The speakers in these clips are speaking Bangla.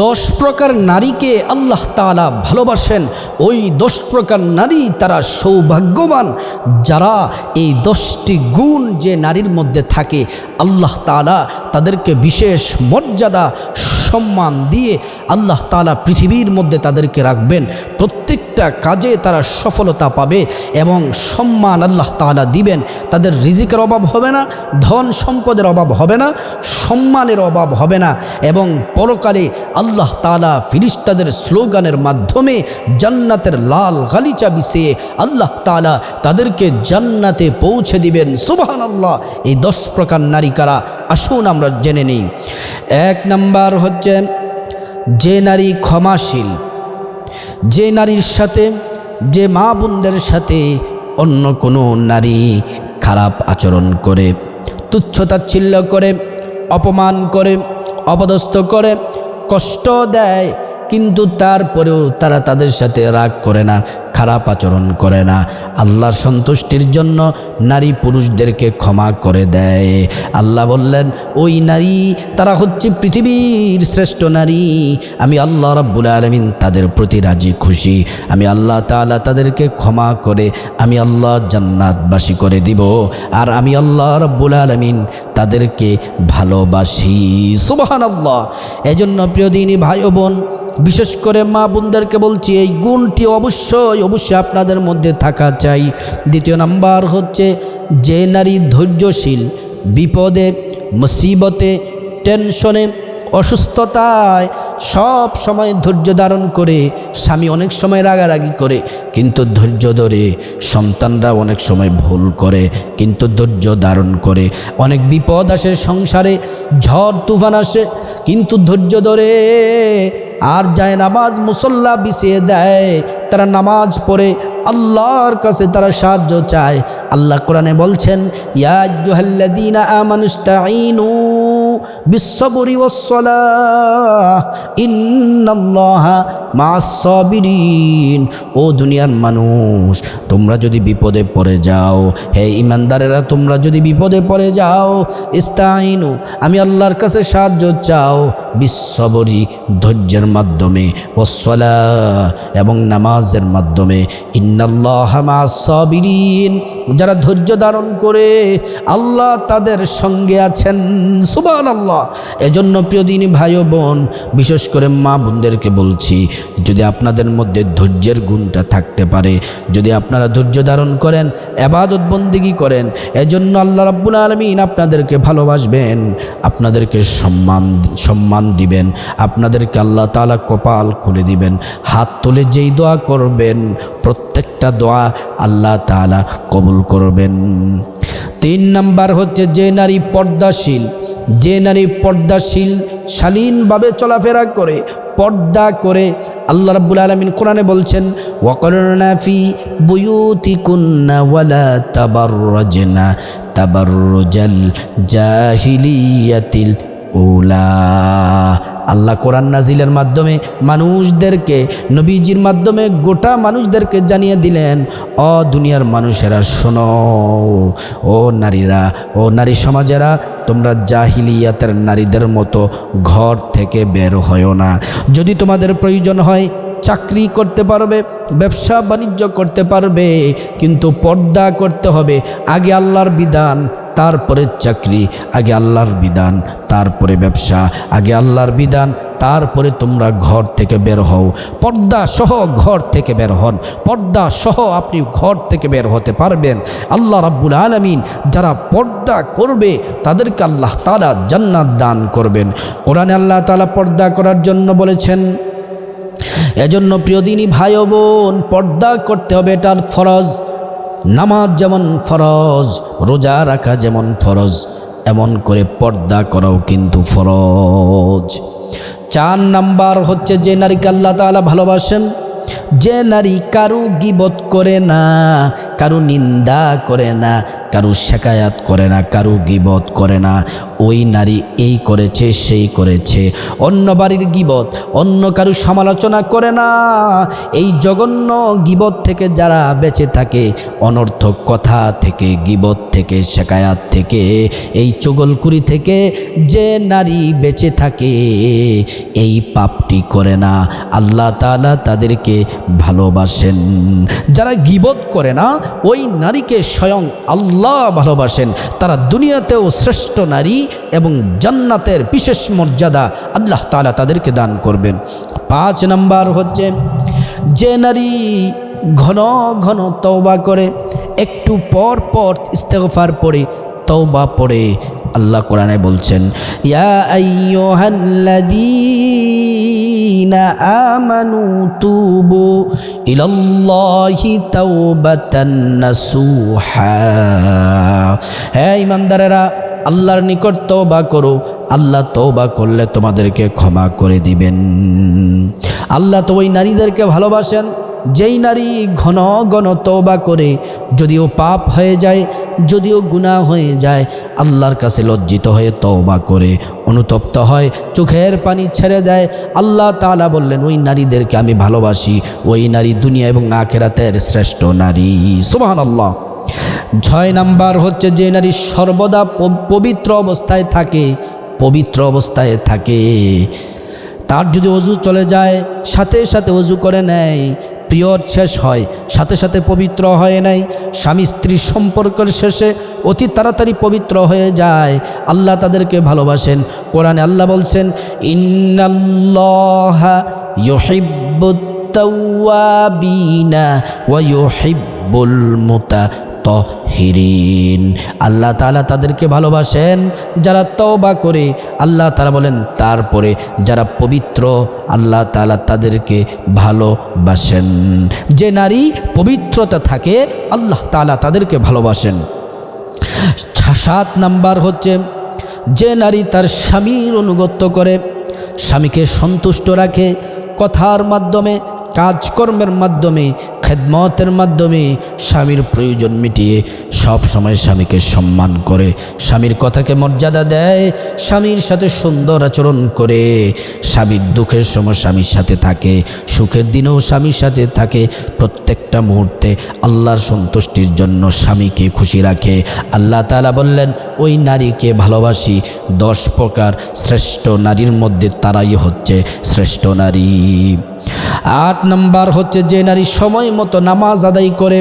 দশ প্রকার নারীকে আল্লাহ তালা ভালোবাসেন। ওই দশ প্রকার নারী তারা সৌভাগ্যবান। যারা এই দশটি গুণ যে নারীর মধ্যে থাকে, আল্লাহ তালা তাদেরকে বিশেষ মর্যাদা, সম্মান দিয়ে আল্লাহ তালা পৃথিবীর মধ্যে তাদেরকে রাখবেন। প্রত্যেকটা কাজে তারা সফলতা পাবে এবং সম্মান আল্লাহ তালা দিবেন। তাদের রিজিকের অভাব হবে না, ধন সম্পদের অভাব হবে না, সম্মানের অভাব হবে না এবং পরকালে আল্লাহ তালা ফিরিস্তাদের স্লোগানের মাধ্যমে জান্নাতের লাল গালিচা বিছিয়ে আল্লাহ তালা তাদেরকে জান্নাতে পৌঁছে দিবেন। সুবাহান আল্লাহ এই দশ প্রকার নারীকারা, আসুন আমরা জেনে নিই। এক নাম্বার হচ্ছে যে নারী ক্ষমাশীল। যে নারীর সাথে, যে মা বোনদের সাথে অন্য কোনো নারী খারাপ আচরণ করে তুচ্ছতাচ্ছিল্য করে, অপমান করে, অপদস্থ করে, কষ্ট দেয়, কিন্তু তারপরেও তারা তাদের সাথে রাগ করে না। খারাপ আচরণ করে না। আল্লাহর সন্তুষ্টির জন্য নারী পুরুষদেরকে ক্ষমা করে দেয়। আল্লাহ বললেন, ওই নারী, তারা হচ্ছে পৃথিবীর শ্রেষ্ঠ নারী। আমি আল্লাহ রাব্বুল আলমিন তাদের প্রতি রাজি, খুশি। আমি আল্লাহ তাআলা তাদেরকে ক্ষমা করে, আমি আল্লাহ জান্নাতবাসী করে দিব। আর আমি আল্লাহ রাব্বুল আলমিন তাদেরকে ভালোবাসি। সুবাহান আল্লাহ এজন্য প্রিয় দিনী ভাই বোন, বিশেষ করে মা বোনদেরকে বলছি, এই গুণটি অবশ্যই অবশ্যই আপনাদের মধ্যে থাকা চাই। দ্বিতীয় নাম্বার হচ্ছে, যে নারী ধৈর্যশীল, বিপদে, মুসিবতে, টেনশনে, অসুস্থতায় সব সময় ধৈর্য ধারণ করে স্বামী অনেক সময় রাগারাগি করে, কিন্তু ধৈর্য ধরে সন্তানরা অনেক সময় ভুল করে, কিন্তু ধৈর্য ধারণ করে। অনেক বিপদ আসে সংসারে, ঝড় তুফান আসে, কিন্তু ধৈর্য ধরে আর যায় নামাজ মুসল্লা বিছিয়ে দেয় তারা নামাজ পড়ে, আল্লাহর কাছে তারা সাহায্য চায়। আল্লাহ কোরআনে বলছেন ইয়াজুহাল্লাদিনা আমানুস্তাইনু বিশ্ববরি ওসলা ইন্নাল্লাহা মাসাবিরিন ও দুনিয়ার মানুষ, তোমরা যদি বিপদে পড়ে যাও, হে ইমানদারেরা, তোমরা যদি বিপদে পড়ে যাও, ইস্তাইনু, আমি আল্লাহর কাছে সাহায্য চাও বিশ্ববরি ধৈর্যের মাধ্যমে ওসলা এবং নামাজের মাধ্যমে, ইন্নাল্লাহা মাসাবিরিন যারা ধৈর্য ধারণ করে, আল্লাহ তাদের সঙ্গে আছেন সুবান আল্লাহ এজন্য প্রিয় দিনী ভাই বোন, বিশেষ করে মা বোনদেরকে বলছি যদি আপনাদের মধ্যে ধৈর্যের গুণটা থাকতে পারে, যদি আপনারা ধৈর্য ধারণ করেন এবাদত বন্দিগি করেন, এজন্য আল্লাহ রাব্বুল আলমিন আপনাদেরকে ভালোবাসবেন, আপনাদেরকে সম্মান সম্মান দিবেন, আপনাদেরকে আল্লাহ তালা কপাল খুলে দিবেন, হাত তুলে যেই দোয়া করবেন, প্রত্যেকটা দোয়া আল্লাহ তালা কবুল করবেন। তিন নাম্বার হচ্ছে যে নারী পর্দাশীল, যে নারী পর্দাশীল শালীনভাবে চলাফেরা করে পর্দা করে আল্লাহ রাব্বুল আলামিন কোরআনে বলছেন ওয়াকরনাফি বুয়ুতি কুন্না ওয়ালা তাবাররাজনা তাবাররুজাল জাহিলিয়াতিল উলা। আল্লাহ কোরআন নাজিলের মাধ্যমে মানুষদেরকে, নবীজির মাধ্যমে গোটা মানুষদেরকে জানিয়ে দিলেন, অ দুনিয়ার মানুষেরা, শোনো। ও নারীরা, ও নারী সমাজেরা, তোমরা জাহিলিয়াতের নারীদের মতো ঘর থেকে বের হয়েও না। যদি তোমাদের প্রয়োজন হয়, চাকরি করতে পারবে, ব্যবসা বাণিজ্য করতে পারবে, কিন্তু পর্দা করতে হবে। আগে আল্লাহর বিধান তারপরে চাকরি, আগে আল্লাহর বিধান, তারপরে ব্যবসা, আগে আল্লাহর বিধান, তারপরে তোমরা ঘর থেকে বের হও। পর্দা সহ ঘর থেকে বের হন। পর্দা সহ আপনি ঘর থেকে বের হতে পারবেন। আল্লাহ রাব্বুল আলমিন যারা পর্দা করবে, তাদেরকে আল্লাহ তালা জান্নাত দান করবেন। কোরআনে আল্লাহ তালা পর্দা করার জন্য বলেছেন, এজন্য প্রিয়দিনী ভাই বোন, পর্দা করতে হবে এটার ফরজ। নামাজ যেমন ফরজ, রোজা রাখা যেমন ফরজ, এমন করে পর্দা করাও কিন্তু ফরজ। চার নাম্বার হচ্ছে যে নারীকে আল্লাহ তালা ভালোবাসেন, যে নারী কারু গিবত করে না, কারু নিন্দা করে না, কারু শেখায়াত করে না, কারু গিবত করে না। ওই নারী এই করেছে, সেই করেছে। অন্য বাড়ির গিবত, অন্য কারু সমালোচনা করে না। এই জঘন্য গিবত থেকে যারা বেঁচে থাকে, অনর্থক কথা থেকে, গিবত থেকে, শেখায়াত থেকে, এই চগলকুড়ি থেকে যে নারী বেঁচে থাকে, এই পাপটি করে না। আল্লাহ তাআলা তাদেরকে ভালোবাসেন। যারা গিবত করে না, ওই নারীকে স্বয়ং আল্লাহ ভালোবাসেন। তারা দুনিয়াতেও শ্রেষ্ঠ নারী এবং জান্নাতের বিশেষ মর্যাদা আল্লাহ তালা তাদেরকে দান করবেন। পাঁচ নাম্বার হচ্ছে, যে নারী ঘন ঘন তওবা করে, একটু পর পর ইস্তেগফার পড়ে, তওবা পড়ে, আল্লাহ কোরআনে বলছেন আমানু তুবু ইমানদারেরা আল্লাহর নিকট তওবা করো, আল্লাহ তওবা করলে তোমাদেরকে ক্ষমা করে দিবেন। আল্লাহ তো ওই নারীদেরকে ভালোবাসেন, যেই নারী ঘন ঘন তওবা করে, যদিও পাপ হয়ে যায়, যদিও গুনাহ হয়ে যায়, আল্লাহর কাছে লজ্জিত হয়ে তওবা করে, অনুতপ্ত হয়, চোখের পানি ছেড়ে দেয়। আল্লাহ তাআলা বললেন, ওই নারীদেরকে আমি ভালোবাসি, ওই নারী দুনিয়া এবং আখেরাতের শ্রেষ্ঠ নারী। সুবহানাল্লাহ। ছয় নাম্বার হচ্ছে যে নারী সর্বদা পবিত্র অবস্থায় থাকে, পবিত্র অবস্থায় থাকে। তার যদি অজু চলে যায়, সাথে সাথে অজু করে নেয়, পিরিয়ড শেষ হয়, সাথে সাথে পবিত্র হয় নাই, স্বামী স্ত্রীর সম্পর্কের শেষে অতি তাড়াতাড়ি পবিত্র হয়ে যায়, আল্লাহ তাদেরকে ভালোবাসেন। কোরআনে আল্লাহ বলছেন, ইন্নাল্লাহা ইউহিব্বুত তাওয়াবিনা ইউহিব্বুল আল্লাহ তালা তাদেরকে ভালোবাসেন, যারা তওবা করে, আল্লাহ তাআলা বলেন, তারপরে যারা পবিত্র, আল্লাহ তাআলা তাদেরকে ভালোবাসেন। যে নারী পবিত্রতা থাকে, আল্লাহ তালা তাদেরকে ভালোবাসেন। সাত নাম্বার হচ্ছে, যে নারী তার স্বামীর অনুগত্য করে, স্বামীকে সন্তুষ্ট রাখে, কথার মাধ্যমে, কাজকর্মের মাধ্যমে খেদমতের মাধ্যমে স্বামীর প্রয়োজন মিটিয়ে সব সময় স্বামীকে সম্মান করে। স্বামীর কথাকে মর্যাদা দেয়, স্বামীর সাথে সুন্দর আচরণ করে। স্বামীর দুঃখের সময় স্বামীর সাথে থাকে, সুখের দিনেও স্বামীর সাথে থাকে। প্রত্যেকটা মুহূর্তে আল্লাহর সন্তুষ্টির জন্য স্বামীকে খুশি রাখে। আল্লাহ তালা বললেন, ওই নারীকে ভালোবাসি, দশ প্রকার শ্রেষ্ঠ নারীর মধ্যে তারাই হচ্ছে শ্রেষ্ঠ নারী। আট নাম্বার হচ্ছে যে নারী সময় মতো নামাজ আদায় করে।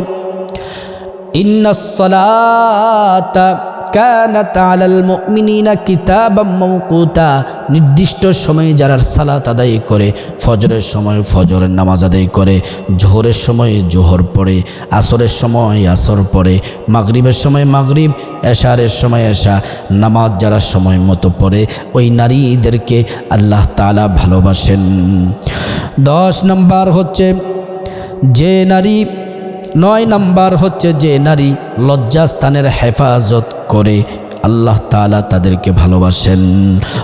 নির্দিষ্ট সময়ে যারা সালাত আদায় করে, ফজরের সময় ফজরের নামাজ আদায় করে, জোহরের সময় জোহর পড়ে, আসরের সময় আসর পড়ে, মাগরিবের সময় মাগরিব, এশারের সময় এশা, নামাজ যারা সময় মতো পড়ে, ওই নারীদেরকে আল্লাহ তাআলা ভালোবাসেন। দশ নম্বর হচ্ছে যে নারী, নয় নাম্বার হচ্ছে যে নারী লজ্জাস্থানের হেফাজত করে। আল্লাহ তালা তাদেরকে ভালোবাসেন।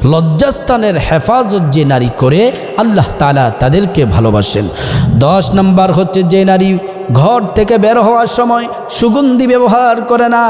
লজ্জাস্থানের হেফাজত যে নারী করে, আল্লাহ তালা তাদেরকে ভালোবাসেন। দশ নাম্বার হচ্ছে যে নারী ঘর থেকে বের হওয়ার সময় সুগন্ধি ব্যবহার করে না।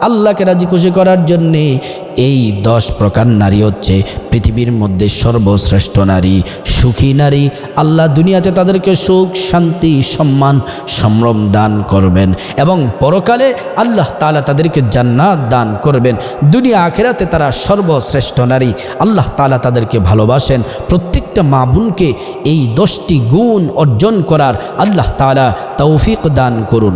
আল্লাহকে রাজি খুশি করার জন্যে এই দশ প্রকার নারী হচ্ছে পৃথিবীর মধ্যে সর্বশ্রেষ্ঠ নারী, সুখী নারী। আল্লাহ দুনিয়াতে তাদেরকে সুখ, শান্তি, সম্মান, সম্ভ্রম দান করবেন এবং পরকালে আল্লাহ তালা তাদেরকে জান্নাত দান করবেন। দুনিয়া আখেরাতে তারা সর্বশ্রেষ্ঠ নারী। আল্লাহ তালা তাদেরকে ভালোবাসেন। প্রত্যেকটা মা বোনকে এই দশটি গুণ অর্জন করার আল্লাহ তালা তৌফিক দান করুন।